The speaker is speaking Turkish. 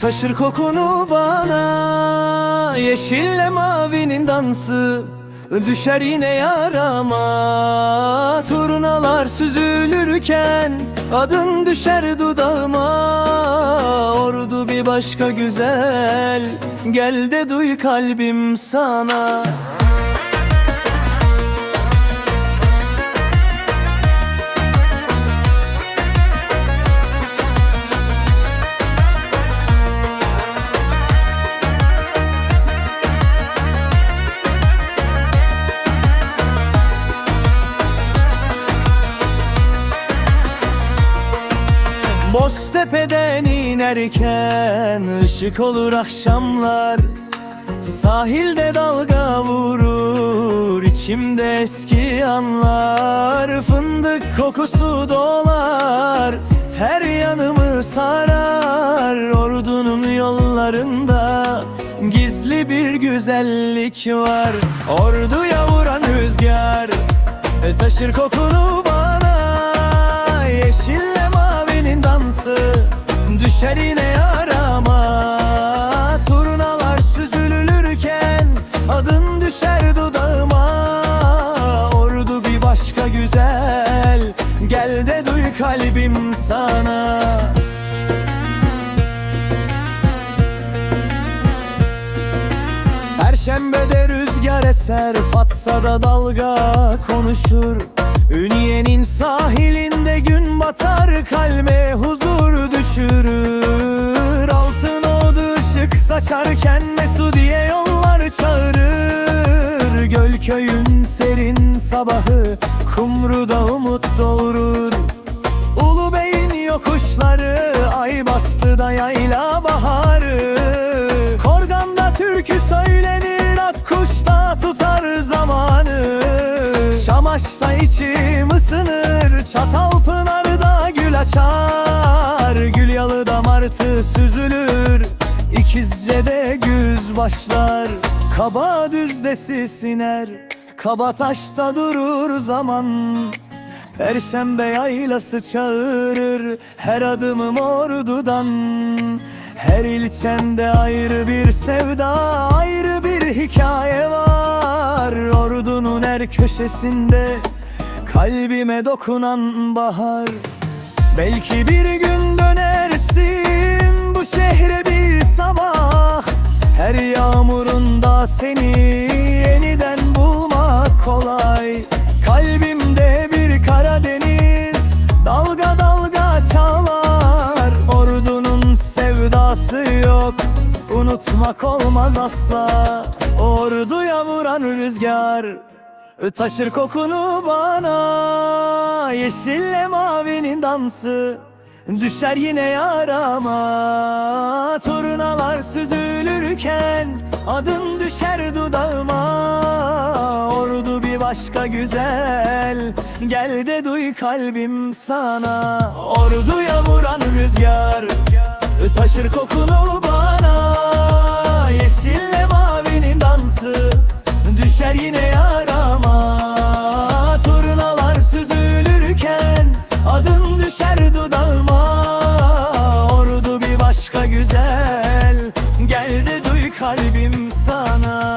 Taşır kokunu bana. Yeşille mavinin dansı Düşer yine yarama. Turnalar süzülürken Adın düşer dudağıma. Ordu bir başka güzel Gel de duy kalbim sana Boztepe'den inerken ışık olur akşamlar. Sahilde dalga vurur içimde eski anlar. Fındık kokusu dolar her yanımı sarar. Ordunun yollarında gizli bir güzellik var. Orduya vuran rüzgar taşır kokunu bana. Dansı Düşer yine yarama. Turnalar süzülürken Adın düşer dudağıma. Ordu bir başka güzel. Gel de duy kalbim sana. Perşembede rüzgar eser Fatsa'da dalga konuşur. Ünye'nin sahilinde gün batar Kalbe huzur ışık saçarken Mesudiye yollar çağırır. Gölköy'ün serin sabahı Kumru'da umut doğurur. Ulu Bey'in yokuşları Ay bastı da yayla baharı. Korgan'da türkü söylenir Akkuş'ta tutar zamanı. Şamaş'ta içim ısınır Çatalpınar'da gül açar. Gülyalı'da martı süzülür İkizce'de güz başlar Kaba düzdesi siner. Kabataş'ta durur zaman Perşembe yaylası çağırır. Her adımım ordudan Her ilçende ayrı bir sevda Ayrı bir hikaye var. Ordunun her köşesinde Kalbime dokunan bahar. Belki bir gün dönersin Bu şehre bir sabah Her yağmurunda seni yeniden bulmak kolay. Kalbimde bir Karadeniz Dalga dalga çalar Ordunun sevdası yok Unutmak olmaz asla. Orduya vuran rüzgar Taşır kokunu bana. Yeşille mavinin dansı Düşer yine yarama Turnalar süzülürken Adın düşer dudağıma. Ordu bir başka güzel Gel de duy kalbim sana. Orduya vuran rüzgar Taşır kokunu bana sana